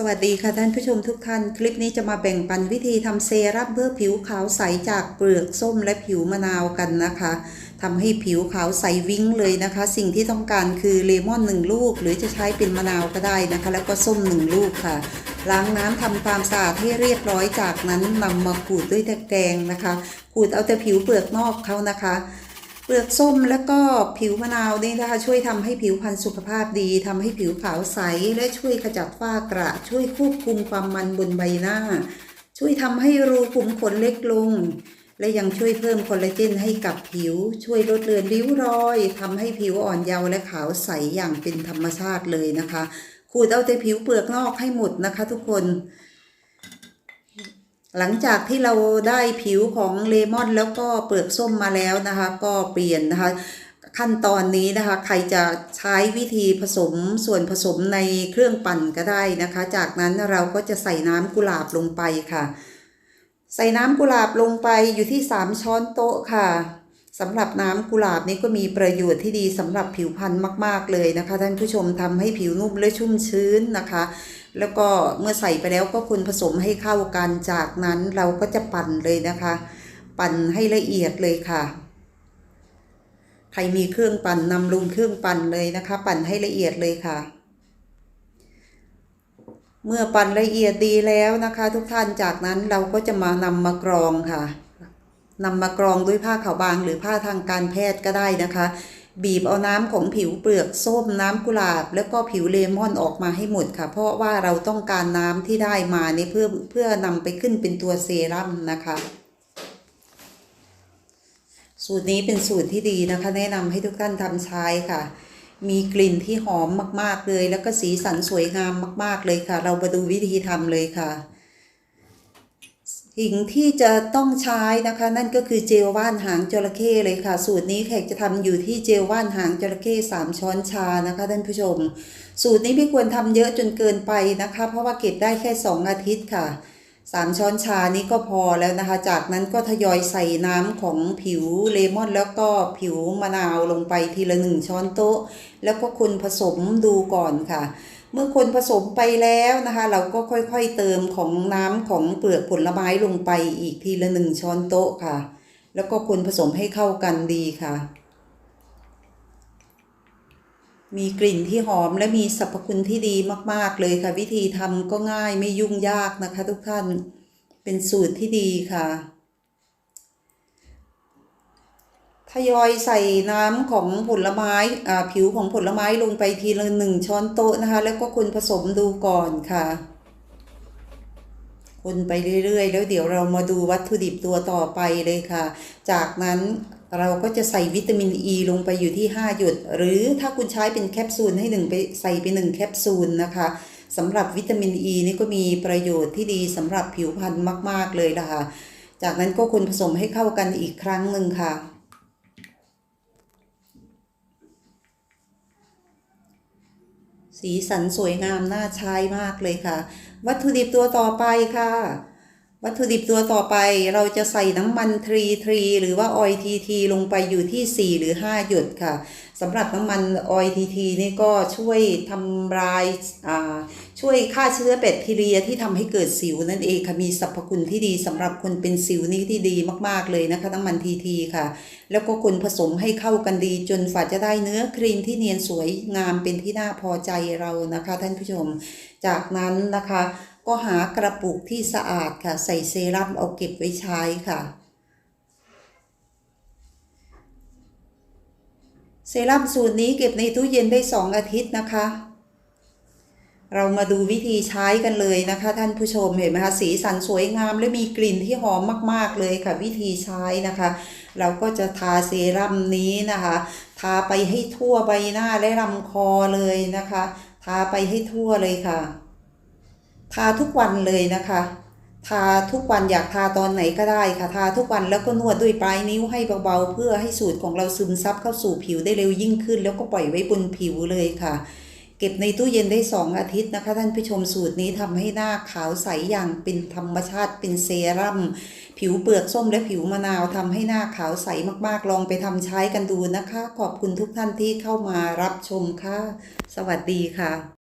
สวัสดีค่ะท่านผู้ชมทุกท่าน คลิปนี้จะมาแบ่งปันวิธีทำเซรั่มเพื่อผิวขาวใสจากเปลือกส้มและผิวมะนาวกันนะคะทำให้ผิวขาวใสวิ้งเลยนะคะ สิ่งที่ต้องการคือเลมอนหนึ่งลูก หรือจะใช้เป็นมะนาวก็ได้นะคะ แล้วก็ส้มหนึ่งลูกค่ะล้างน้ำทำความสะอาดให้เรียบร้อยจากนั้นนำมาขูดด้วยตะแกรงนะคะ ขูดเอาแต่ผิวเปลือกนอกเขานะคะ เปลือกส้มแล้วก็ผิวมะนาวนี่นะคะ ช่วยทำให้ผิวพรรณสุขภาพดีทำให้ผิวขาวใส และช่วยขจัดฝ้ากระ ช่วยควบคุมความมันบนใบหน้า ช่วยทำให้รูขุมขนเล็กลง และยังช่วยเพิ่มคอลลาเจนให้กับผิว ช่วยลดเลือนริ้วรอยทำให้ผิวอ่อนเยาว์และขาวใสอย่างเป็นธรรมชาติเลยนะคะ ขูดเอาแต่ผิวเปลือกนอกให้หมดนะคะ ทุกคน หลังจากที่เราได้ผิวของเลมอนแล้วก็เปลือกส้มมาแล้วนะคะ ก็เปลี่ยนนะคะขั้นตอนนี้นะคะ ใครจะใช้วิธีผสมส่วนผสมในเครื่องปั่นก็ได้นะคะ จากนั้นเราก็จะใส่น้ำกุหลาบลงไปค่ะ ใส่น้ำกุหลาบลงไปอยู่ที่ 3 ช้อนโต๊ะค่ะสำหรับน้ำกุหลาบนี้ก็มีประโยชน์ที่ดีสำหรับผิวพรรณมาก ๆ เลยนะคะ ท่านผู้ชมทำให้ผิวนุ่มและชุ่มชื้นนะคะ แล้วก็เมื่อใส่ไปแล้วก็คุณผสมให้เข้ากันจากนั้นเราก็จะปั่นเลยนะคะ ปั่นให้ละเอียดเลยค่ะ ใครมีเครื่องปั่นนำลุงเครื่องปั่นเลยนะคะ ปั่นให้ละเอียดเลยค่ะ เมื่อปั่นละเอียดดีแล้วนะคะ ทุกท่านจากนั้นเราก็จะมานำมากรองค่ะนำมากรองด้วยผ้าขาวบางหรือผ้าทางการแพทย์ก็ได้นะคะ บีบเอาน้ำของผิวเปลือกส้มน้ำกุหลาบ แล้วก็ผิวเลมอนออกมาให้หมดค่ะ เพราะว่าเราต้องการน้ำที่ได้มาในเพื่อเพื่อนำไปขึ้นเป็นตัวเซรั่มนะคะ สูตรนี้เป็นสูตรที่ดีนะคะ แนะนำให้ทุกท่านทำใช้ค่ะ มีกลิ่นที่หอมมากๆเลย แล้วก็สีสันสวยงามมาก ๆเลยค่ะ เรามาดูวิธีทำเลยค่ะ สิ่งที่จะต้องใช้นะคะ นั่นก็คือเจลว่านหางจระเข้เลยค่ะ สูตรนี้แขกจะทำอยู่ที่เจลว่านหางจระเข้3ช้อนชานะคะท่านผู้ชม สูตรนี้ไม่ควรทำเยอะจนเกินไปนะคะ เพราะว่าเก็บได้แค่ 2 อาทิตย์ค่ะ 3 ช้อนชานี้ก็พอแล้วนะคะ จากนั้นก็ทยอยใส่น้ำของผิวเลมอนแล้วก็ผิวมะนาวลงไปทีละ 1 ช้อนโต๊ะ แล้วก็คนผสมดูก่อนค่ะ เมื่อคนผสมไปแล้วนะคะ เราก็ค่อยๆเติมของน้ำของเปลือกผลไม้ลงไปอีกทีละหนึ่งช้อนโต๊ะค่ะ แล้วก็คนผสมให้เข้ากันดีค่ะ มีกลิ่นที่หอมและมีสรรพคุณที่ดีมากๆเลยค่ะ วิธีทำก็ง่ายไม่ยุ่งยากนะคะ ทุกท่านเป็นสูตรที่ดีค่ะ ทยอยใส่น้ำของผลไม้อ่าผิวของผลไม้ลงไปทีละหนึ่งช้อนโต๊ะนะคะ แล้วก็คนผสมดูก่อนค่ะ คนไปเรื่อยๆ แล้วเดี๋ยวเรามาดูวัตถุดิบตัวต่อไปเลยค่ะ จากนั้นเราก็จะใส่วิตามินอ e ีลงไปอยู่ที่ 5 หยด หรือถ้าคุณใช้เป็นแคปซูลให้หนึ่งไปใส่ไปหนึ่งแคปซูลนะคะสำหรับวิตามินอ e ีนี่ก็มีประโยชน์ที่ดีสำหรับผิวพรรณมาก ๆ เลยล่ะค่ะ จากนั้นก็คนผสมให้เข้ากันอีกครั้งหนึ่งค่ะ สีสันสวยงามน่าใช้มากเลยค่ะ วัตถุดิบตัวต่อไปค่ะ วัตถุดิบตัวต่อไปเราจะใส่น้ำมันทรีทรีหรือว่าออยทีทีลงไปอยู่ที่ 4 หรือ 5 หยดค่ะสำหรับน้ำมันออยทีทีนี่ก็ช่วยทำลายอ่าช่วยฆ่าเชื้อแบคทีเรียที่ทำให้เกิดสิวนั่นเองค่ะมีสรรพคุณที่ดีสำหรับคนเป็นสิวนี่ที่ดีมากๆเลยนะคะ น้ำมันทีทีค่ะ แล้วก็คนผสมให้เข้ากันดีจนฝาจะได้เนื้อครีมที่เนียนสวยงามเป็นที่น่าพอใจเรานะคะ ท่านผู้ชม จากนั้นนะคะ ก็หากระปุกที่สะอาดค่ะ ใส่เซรั่มเอาเก็บไว้ใช้ค่ะ เซรั่มสูตรนี้เก็บในตู้เย็นได้ 2 อาทิตย์นะคะ เรามาดูวิธีใช้กันเลยนะคะ ท่านผู้ชมเห็นไหมคะสีสันสวยงามและมีกลิ่นที่หอมมาก ๆเลยค่ะ วิธีใช้นะคะ เราก็จะทาเซรั่มนี้นะคะ ทาไปให้ทั่วใบหน้าและลำคอเลยนะคะ ทาไปให้ทั่วเลยค่ะ ทาทุกวันเลยนะคะ ทาทุกวันอยากทาตอนไหนก็ได้ค่ะ ทาทุกวันแล้วก็นวดด้วยปลายนิ้วให้เบาๆ เพื่อให้สูตรของเราซึมซับเข้าสู่ผิวได้เร็วยิ่งขึ้น แล้วก็ปล่อยไว้บนผิวเลยค่ะ เก็บในตู้เย็นได้ 2 อาทิตย์นะคะ ท่านผู้ชมสูตรนี้ทำให้หน้าขาวใสอย่างเป็นธรรมชาติเป็นเซรั่มผิวเปลือกส้มและผิวมะนาวทำให้หน้าขาวใสมากๆ ลองไปทำใช้กันดูนะคะ ขอบคุณทุกท่านที่เข้ามารับชมค่ะ สวัสดีค่ะ